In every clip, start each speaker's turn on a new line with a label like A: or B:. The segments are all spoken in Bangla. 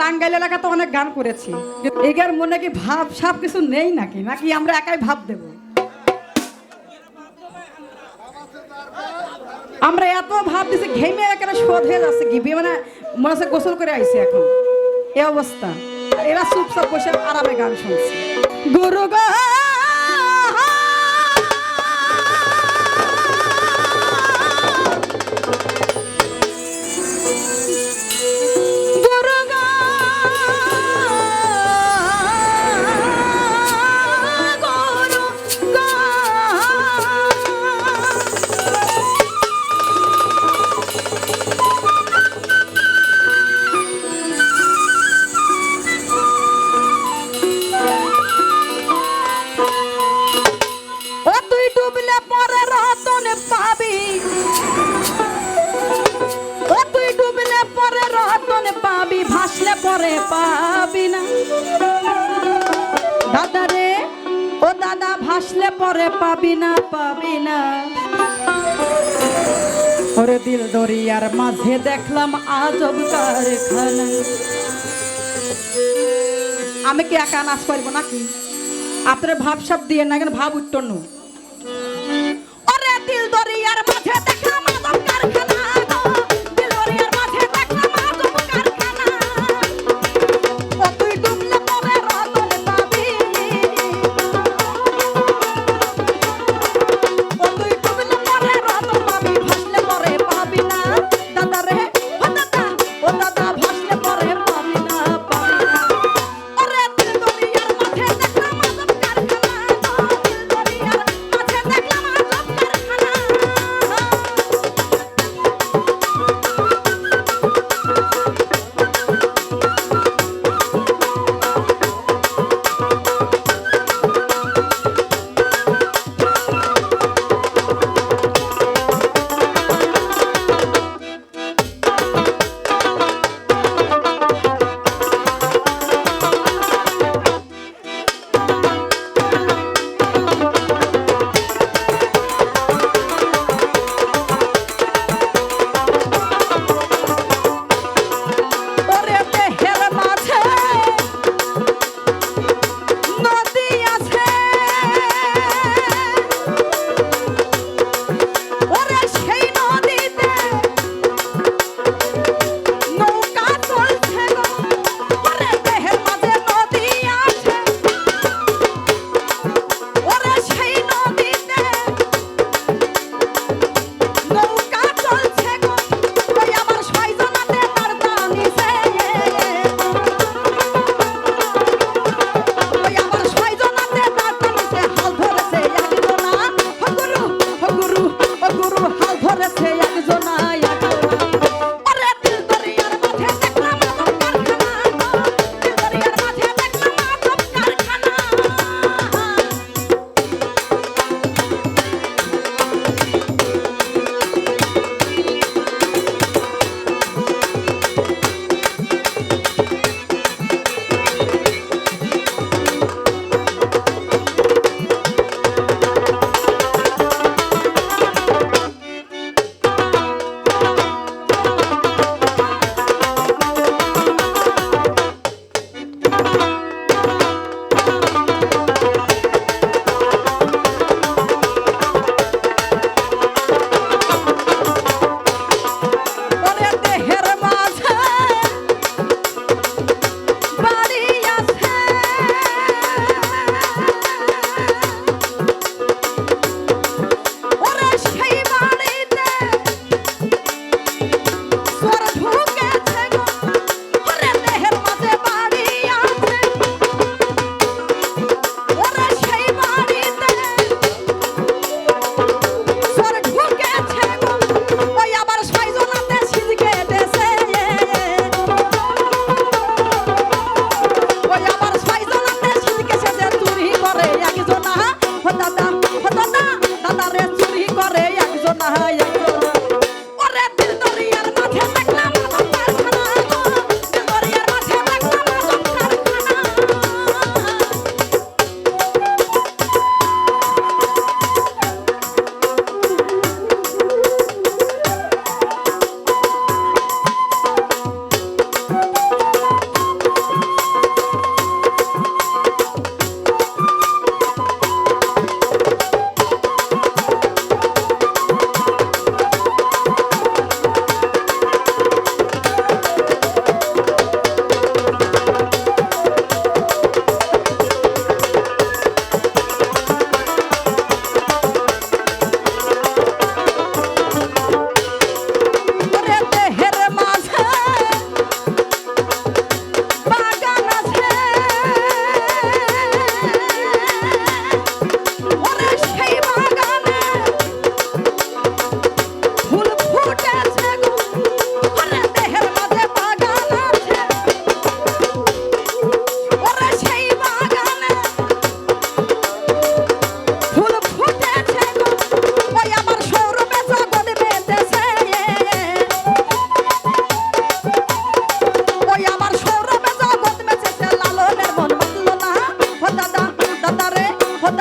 A: টাঙ্গাইল অনেক গান করেছি। এগার মনে কি ভাব সব কিছু নেই নাকি? নাকি আমরা একাই ভাব দেব? আমরা এত ভাব দিছি, ঘেমে একেবারে শোধ হয়ে যাচ্ছে মানে মনে হচ্ছে গোসল করে আইছে এখন। এ অবস্থা। এরা চুপচাপ বসে আরামে গান শুনছে। গুরু গো পরে পাবি না। দাদা রে, ও দাদা ভাসলে পরে পাবি না পাবি না। ওরে দিল দরিয়ার মাঝে দেখলাম আজব কারখানা। আমি কি একা নাচ পারব নাকি? আপনার ভাব সাপ দিয়ে না কেন ভাব উঠতো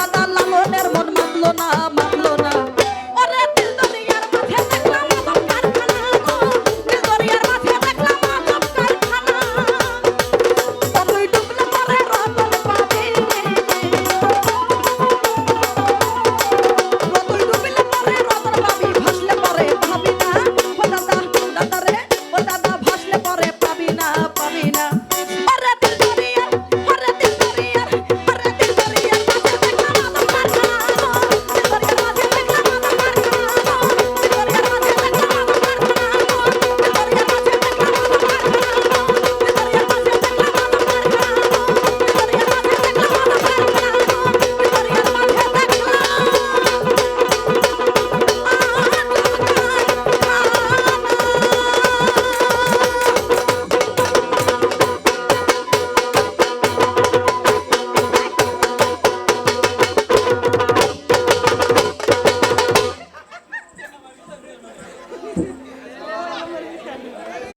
A: দাদা লালনের মন মানলো না